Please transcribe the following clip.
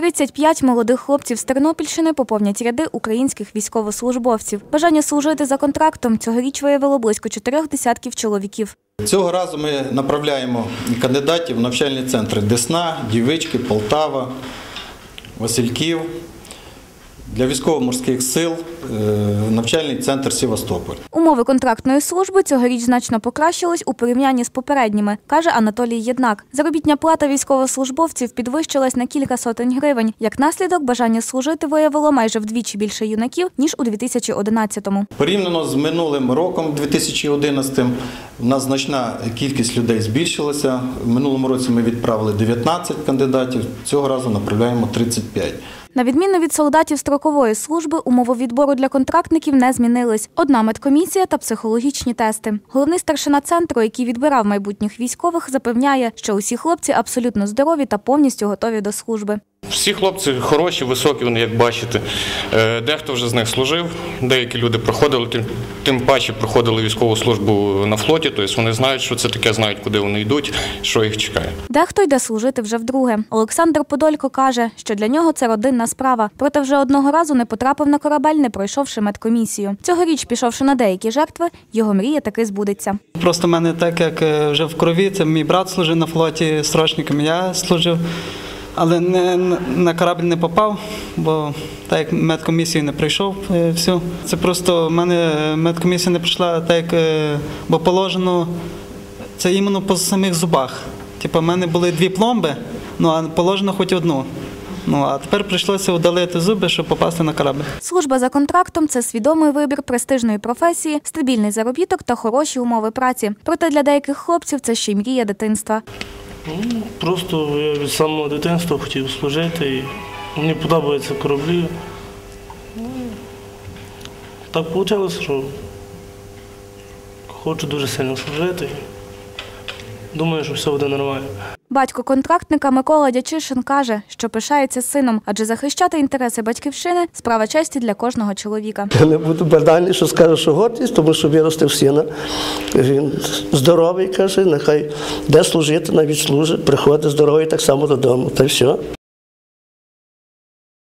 35 молодих хлопців з Тернопільщини поповнять ряди українських військовослужбовців. Бажання служити за контрактом цьогоріч виявило близько чотирьох десятків чоловіків. Цього разу ми направляємо кандидатів в навчальні центри Десна, Дівички, Полтава, Васильків. Для військово-морських сил е, навчальний центр Севастополь. Умови контрактної служби цьогоріч значно покращились у порівнянні з попередніми, каже Анатолій Єднак. Заробітня плата військовослужбовців підвищилась на кілька сотень гривень. Як наслідок, бажання служити виявило майже вдвічі більше юнаків ніж у 2011-му. Порівняно з минулим роком, 2011, у нас значна кількість людей збільшилася. В минулому році ми відправили 19 кандидатів, цього разу направляємо 35. На відміну від солдатів строкової служби, умови відбору для контрактників не змінились. Одна медкомісія та психологічні тести. Головний старшина центру, який відбирав майбутніх військових, запевняє, що усі хлопці абсолютно здорові та повністю готові до служби. Всі хлопці хороші, високі, вони як бачите. Е, Дехто вже з них служив, деякі люди проходили, тим, тим паче проходили військову службу на флоті, тобто вони знають, що це таке, знають, куди вони йдуть, що їх чекає. Дехто йде служити вже вдруге. Олександр Подолько каже, що для нього це родинна справа. Проте вже одного разу не потрапив на корабель, не пройшовши медкомісію. Цьогоріч, пішовши на деякі жертви, його мрія таки збудеться. Просто в мене так, як е, вже в крові, це мій брат служив на флоті срочником, я служив, але не, на корабль не попав, бо так як медкомісію не пройшов е, всю. Це просто в мене медкомісія не пройшла так, як, е, бо положено це іменно по самих зубах. Типу, в мене були дві пломби, ну а положено хоч одну. Ну а тепер прийшлося удалити зуби, щоб попасти на корабль. Служба за контрактом це свідомий вибір престижної професії, стабільний заробіток та хороші умови праці. Проте для деяких хлопців це ще й мрія дитинства. Ну, Просто я від самого дитинства хотів служити і мені подобаються кораблі. Ну, Так вийшло, що хочу дуже сильно служити. Думаю, що все буде нормально. Батько контрактника Микола Дячишин каже, що пишається сином, адже захищати інтереси батьківщини справа честі для кожного чоловіка. Я не буду банальний, що скажу, що гордість, тому що виростив сина. Він здоровий, каже, нехай де служити, навіть служить, приходить здоровий так само додому. Та й все.